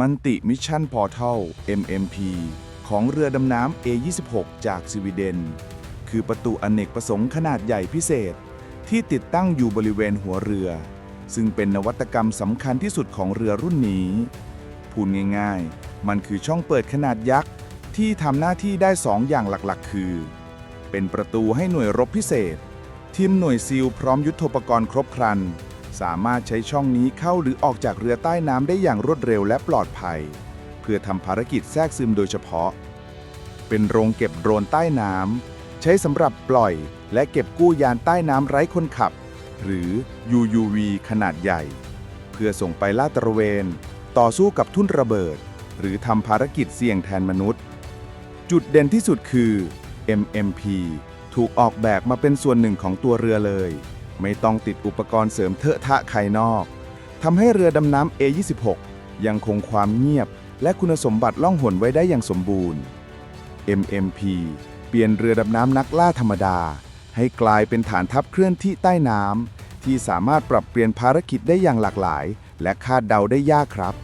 มันติมิชชั่นพอร์ทัล MMP ของเรือดำน้ำ A26 จากสวีเดน คือประตูอเนกประสงค์ขนาดใหญ่พิเศษ ที่ติดตั้งอยู่บริเวณหัวเรือ ซึ่งเป็นนวัตกรรมสำคัญที่สุดของเรือรุ่นนี้ พูดง่ายๆ มันคือช่องเปิดขนาดยักษ์ ที่ทำหน้าที่ได้สองอย่างหลักๆ คือ เป็นประตูให้หน่วยรบพิเศษ ทีมหน่วยซีลพร้อมยุทโธปกรณ์ครบครัน สามารถใช้ช่องนี้เข้าหรือออกจากเรือใต้น้ำได้อย่างรวดเร็วและปลอดภัย เพื่อทำภารกิจแทรกซึมโดยเฉพาะ เป็นโรงเก็บโดรนใต้น้ำใช้สำหรับปล่อย และเก็บกู้ยานใต้น้ำไร้คนขับ หรือ UUV ขนาดใหญ่ เพื่อส่งไปลาดตระเวน ต่อสู้กับทุ่นระเบิด หรือทำภารกิจเสี่ยงแทนมนุษย์ จุดเด่นที่สุดคือ MMP ถูกออกแบบมาเป็นส่วนหนึ่งของตัวเรือเลย ไม่ต้องติดอุปกรณ์เสริมเทอะทะภายนอกทำให้เรือดำน้ำ A26 ยังคงความเงียบ และคุณสมบัติล่องหนไว้ได้อย่างสมบูรณ์ MMP เปลี่ยนเรือดำน้ำนักล่าธรรมดา ให้กลายเป็นฐานทัพเคลื่อนที่ใต้น้ำที่สามารถปรับเปลี่ยนภารกิจได้อย่างหลากหลาย และคาดเดาได้ยากครับ